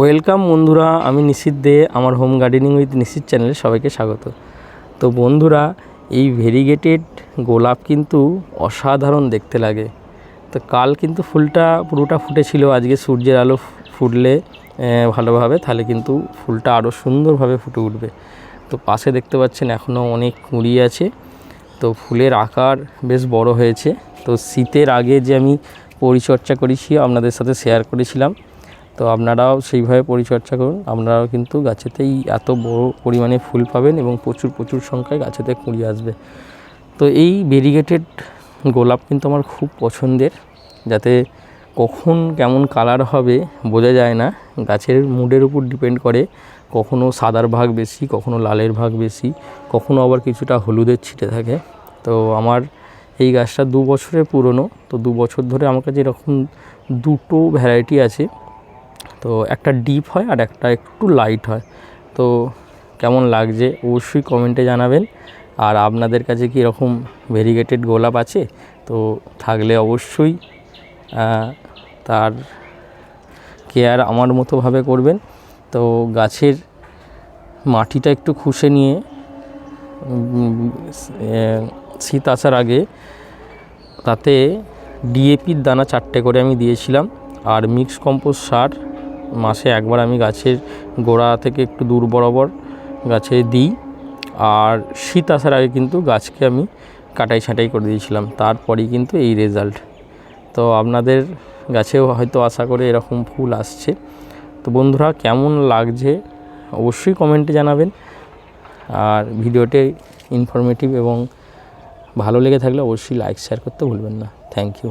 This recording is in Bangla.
ওয়েলকাম বন্ধুরা, আমি নিশিত দে, আমার হোম গার্ডেনিং উইথ নিশিত চ্যানেলে সবাইকে স্বাগত। তো বন্ধুরা, এই ভেরিগেটেড গোলাপ কিন্তু অসাধারণ দেখতে লাগে। তো কাল কিন্তু ফুলটা, পুরোটা ফুটেছিল, আজকে সূর্যের আলো ফুটলে ভালোভাবে, তাহলে কিন্তু ফুলটা আরও সুন্দরভাবে ফুটে উঠবে। তো পাশে দেখতে পাচ্ছেন এখনও অনেক কুঁড়ি আছে। তো ফুলের আকার বেশ বড় হয়েছে। তো শীতের আগে যে আমি পরিচর্যা করেছি, আপনাদের সাথে শেয়ার করেছিলাম তো আপনারাও সেইভাবে পরিচর্যা করুন। আপনারাও কিন্তু গাছেতেই এত বড় পরিমাণে ফুল পাবেন এবং প্রচুর প্রচুর সংখ্যায় গাছেতে কুঁড়ি আসবে। তো এই ভেরিগেটেড গোলাপ কিন্তু আমার খুব পছন্দের। যাতে কখন কেমন কালার হবে বোঝা যায় না। গাছের মুডের উপর ডিপেন্ড করে কখনো সাদার ভাগ বেশি, কখনো লালের ভাগ বেশি, কখনো আবার কিছুটা হলুদের ছিটে থাকে। তো আমার এই গাছটা দু বছরের পুরনো। তো দু বছর ধরে আমার কাছে এরকম দুটো ভ্যারাইটি আছে। তো একটা ডিপ হয় আর একটা একটু লাইট হয়। তো কেমন লাগছে অবশ্যই কমেন্টে জানাবেন। আর আপনাদের কাছে কি এরকম ভেরিগেটেড গোলাপ আছে? তো থাকলে অবশ্যই তার কেয়ার আমার মতোভাবে করবেন। তো গাছের মাটিটা একটু খুশে নিয়ে শীত আসার আগে তাতে ডিএপির দানা চারটে করে আমি দিয়েছিলাম। আর মিক্স কম্পোস্ট সার মাসে একবার আমি গাছের গোড়া থেকে একটু দূর বরাবর গাছে দিই। আর শীত আসার আগে কিন্তু গাছকে আমি কাটাই ছাঁটাই করে দিয়েছিলাম। তারপরেই কিন্তু এই রেজাল্ট তো আপনাদের গাছেও হয়তো আশা করে এরকম ফুল আসছে। তো বন্ধুরা, কেমন লাগছে অবশ্যই কমেন্টে জানাবেন। আর ভিডিওটি ইনফরমেটিভ এবং ভালো লেগে থাকলে অবশ্যই লাইক শেয়ার করতে ভুলবেন না। Thank you